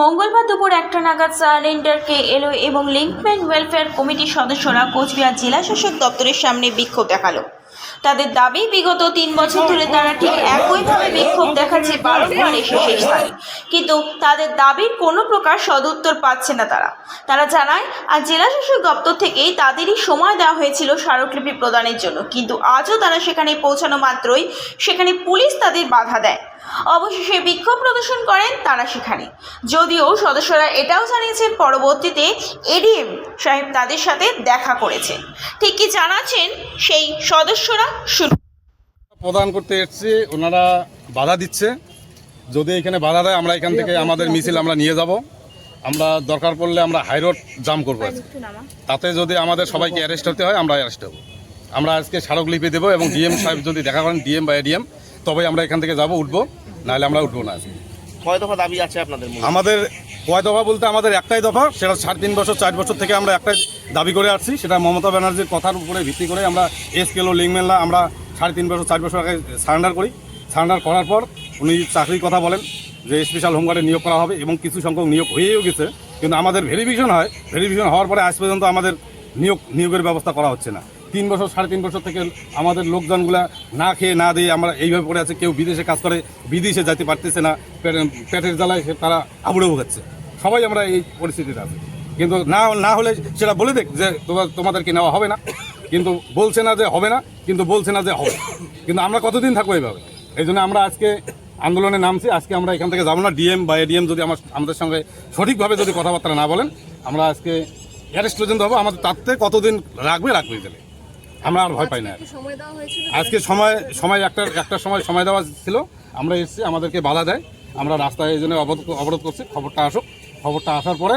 মঙ্গলবার দুপুর একটা নাগাদ সারেন্ডারকে এলো এবং লিঙ্কম্যান ওয়েলফেয়ার কমিটির সদস্যরা কোচবিহার জেলা শাসক দপ্তরের সামনে বিক্ষোভ দেখাল। তাদের দাবি, বিগত তিন বছর ধরে তারা ঠিক একইভাবে বিক্ষোভ দেখাচ্ছে বারংবার এসে শেষ স্থানে। কিন্তু তাদের দাবির কোনো প্রকার সদুত্তর পাচ্ছে না তারা। তারা জানায় আর জেলা শাসক দপ্তর থেকেই তাদেরই সময় দেওয়া হয়েছিল স্মারকলিপি প্রদানের জন্য। কিন্তু আজও তারা সেখানে পৌঁছানো মাত্রই সেখানে পুলিশ তাদের বাধা দেয়। অবশেষে বিক্ষোভ প্রদর্শন করেন তারা সেখানে। যদিও সদস্যরা এটাও জানিয়েছেন, পরবর্তীতে এডিএম সাহেব তাদের সাথে দেখা করেছে। ঠিক কি জানাচ্ছেন সেই সদস্যরা? শুরু প্রদান করতে এসেছি, ওনারা বাধা দিচ্ছে। যদি এখানে বাধা দেয়, আমরা এখান থেকে আমাদের মিছিল আমরা নিয়ে যাব। আমরা দরকার পড়লে আমরা হাইরোড জাম করব তাতে যদি আমাদের সবাইকে অ্যারেস্ট হতে হয়, আমরা অ্যারেস্ট হব। আমরা আজকে স্মারকলিপি দেবো এবং ডিএম সাহেব যদি দেখা করেন, ডিএম বা এডিএম তবে আমরা এখান থেকে যাব উঠবো। নাহলে আমরা উঠবো না কয় দফা দাবি আছে আপনাদের আমাদের কয় দফা বলতে আমাদের একটাই দফা সেটা সাড়ে তিন বছর চার বছর থেকে আমরা একটাই দাবি করে আসছি। সেটা মমতা ব্যানার্জির কথার উপরে ভিত্তি করে আমরা এসকেল ও লিঙ্কমেনলা আমরা সাড়ে তিন বছর চার বছর আগে সারেন্ডার করি। সারেন্ডার করার পর উনি চাকরির কথা বলেন যে স্পেশাল হোমগার্ডে নিয়োগ করা হবে এবং কিছু সংখ্যক নিয়োগ হয়েও গেছে। কিন্তু আমাদের ভেরিফিকেশন হয়। ভেরিফিকেশন হওয়ার পরে আজ পর্যন্ত আমাদের নিয়োগ নিয়োগের ব্যবস্থা করা হচ্ছে না। তিন বছর, সাড়ে তিন বছর থেকে আমাদের লোকজনগুলা না খেয়ে, না দিয়ে আমরা এইভাবে পড়ে আছে, কেউ বিদেশে কাজ করে, বিদেশে যেতে পারতেছে না, পেটে- পেটের জ্বালায় তারা আবুড়ে ভোগাচ্ছে সবাই আমরা এই পরিস্থিতিতে আছি। কিন্তু না না হলে সেটা বলে দেখ যে তোমাদেরকে নেওয়া হবে না। কিন্তু বলছে না যে হবে না, কিন্তু বলছে না যে হবে। কিন্তু আমরা কতদিন থাকব এইভাবে? এই জন্য আমরা আজকে আন্দোলনে নামছি। আজকে আমরা এখান থেকে যাব না। ডিএম বা এডিএম যদি আমার আমাদের সঙ্গে সঠিকভাবে যদি কথাবার্তা না বলেন, আমরা আজকে অ্যারেস্ট পর্যন্ত হব। আমাদের তাতে কতদিন রাখবে রাখবে গেলে আমরা আর ভয় পাই না। সময় আজকে সময় সময় একটা একটা সময় সময় দেওয়া ছিল। আমরা এসেছি আমাদেরকে বাধা দেয়। আমরা রাস্তায় এই জন্য অবরোধ অবরোধ করছি। খবরটা আসুক। খবরটা আসার পরে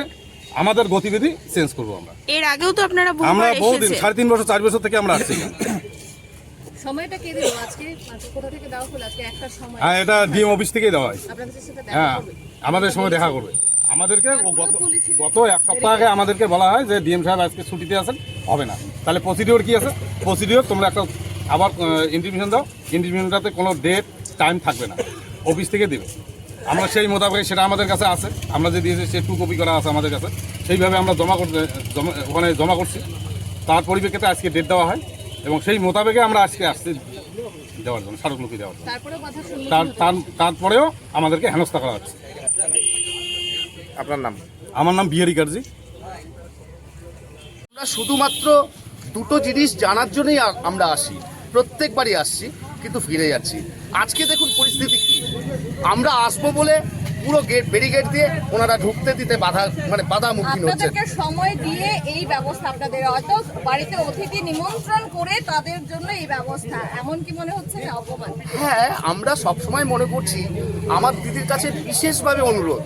আমাদের গতিবিধি চেঞ্জ করব আমরা। এর আগেও তো আপনারা আমরা বহুদিন সাড়ে তিন বছর চার বছর থেকে আমরা আসছি সময়টা কে দিল আজকে কোথা থেকে দেওয়া হলো? আজকে একটা সময়। হ্যাঁ এটা ডিএম অফিস থেকেই দেওয়া হয়েছে আপনাদের সাথে দেখা হ্যাঁ আমাদের সঙ্গে দেখা করবে। আমাদেরকে ও গত গত এক সপ্তাহ আগে আমাদেরকে বলা হয় যে ডিএম সাহেব আজকে ছুটিতে আছেন হবে না। তাহলে প্রসিডিওর কি আছে? প্রসিডিওর তোমরা একটা আবার ইন্টিমেশন দাও। ইন্টিমেশনটাতে কোনো ডেট টাইম থাকবে না। অফিস থেকে দেবে। আমরা সেই মোতাবেক সেটা আমাদের কাছে আছে। আমরা যে দিয়েছি সে টু কপি করা আছে আমাদের কাছে। সেইভাবে আমরা জমা করতে জমা ওখানে জমা করছি। তার পরিপ্রেক্ষিতে আজকে ডেট দেওয়া হয় এবং সেই মোতাবেকে আমরা আজকে আসছি দেওয়ার জন্য স্মারকলিপি দেওয়ার জন্য। তারপরেও আমাদেরকে হেনস্থা করা হচ্ছে। আপনার নাম? আমার নাম বিহারি কার্জি। আমরা শুধুমাত্র দুটো জিনিস জানার জন্যই আমরা আসি। প্রত্যেকবারই আসছি কিন্তু ফিরে যাচ্ছি। আজকে দেখুন পরিস্থিতি কি। আমরা আসব বলে পুরো গেট ব্যারিগেড দিয়ে ওনারা ঢুকতে দিতে বাধা মানে বাধা মুখী হচ্ছে। আপনাদেরকে সময় দিয়ে এই ব্যবস্থা আপনাদের হয়তো বাড়িতে অতিথি নিমন্ত্রণ করে তাদের জন্য এই ব্যবস্থা। এমন কি মনে হচ্ছে যে অপমান? হ্যাঁ আমরা সবসময় মনে করছি আমার দিদির কাছে বিশেষভাবে অনুরোধ